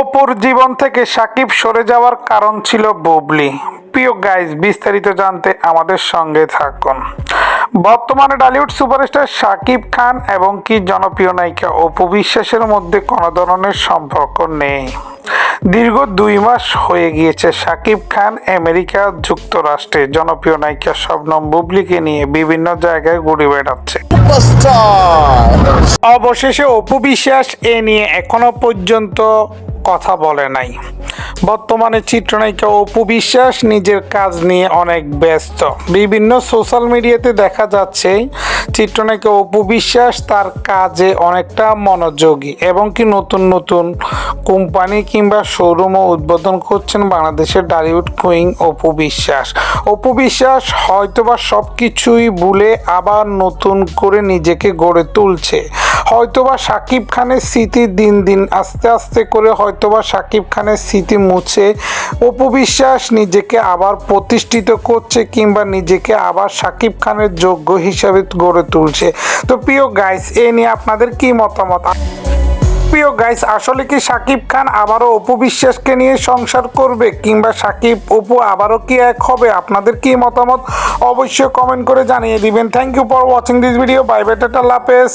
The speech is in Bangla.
অপুর জীবন থেকে সাকিব সরে যাওয়ার কারণ ছিল বুবলি। প্রিয় গাইজ বিস্তারিত জানতে আমাদের সঙ্গে থাকুন। বর্তমানে টলিউড সুপারস্টার সাকিব খান এবং কি জনপ্রিয় নায়িকা অপু বিশ্বাসের মধ্যে কোনো ধরনের সম্পর্ক নেই। দীর্ঘ দুই মাস হয়ে গিয়েছে সাকিব খান আমেরিকা যুক্তরাষ্ট্রে। জনপ্রিয় নায়িকা শবনম বুবলিকে নিয়ে বিভিন্ন জায়গায় ঘুরে বেড়াচ্ছে। অবশেষে অপু বিশ্বাস এ নিয়ে এখনও পর্যন্ত কথা বলে নাই। বর্তমানে চিত্রনায়িকা অপু বিশ্বাস নিজের কাজ নিয়ে অনেক ব্যস্ত। বিভিন্ন সোশ্যাল মিডিয়াতে দেখা যাচ্ছে, চিত্রনায়িকা অপু বিশ্বাস তার কাজে অনেকটা মনোযোগী এবং কি নতুন নতুন কোম্পানি কিংবা শোরুমও উদ্বোধন করছেন বাংলাদেশের ডালিউড কুইং অপু বিশ্বাস। অপু বিশ্বাস হয়তোবা সব কিছুই ভুলে আবার নতুন করে নিজেকে গড়ে তুলছে। হয়তোবা সাকিব খানের স্মৃতি দিন দিন আস্তে আস্তে করে হয়তোবা সাকিব খানের স্মৃতি মুছে। অপু বিশ্বাস নিজেকে আবার প্রতিষ্ঠিত করছে কিংবা নিজেকে আবার সাকিব খানের যোগ্য হিসাবে গড়ে তুলছে। তো প্রিয় গাইস এ নিয়ে আপনাদের কি মতামত? প্রিয় গাইস আসলে কি সাকিব খান আবারও অপু বিশ্বাসকে নিয়ে সংসার করবে কিংবা সাকিব, অপু আবারও কি এক হবে? আপনাদের কি মতামত? অবশ্যই কমেন্ট করে জানিয়ে দিবেন। Thank you for watching this video bye bye tata লাপেস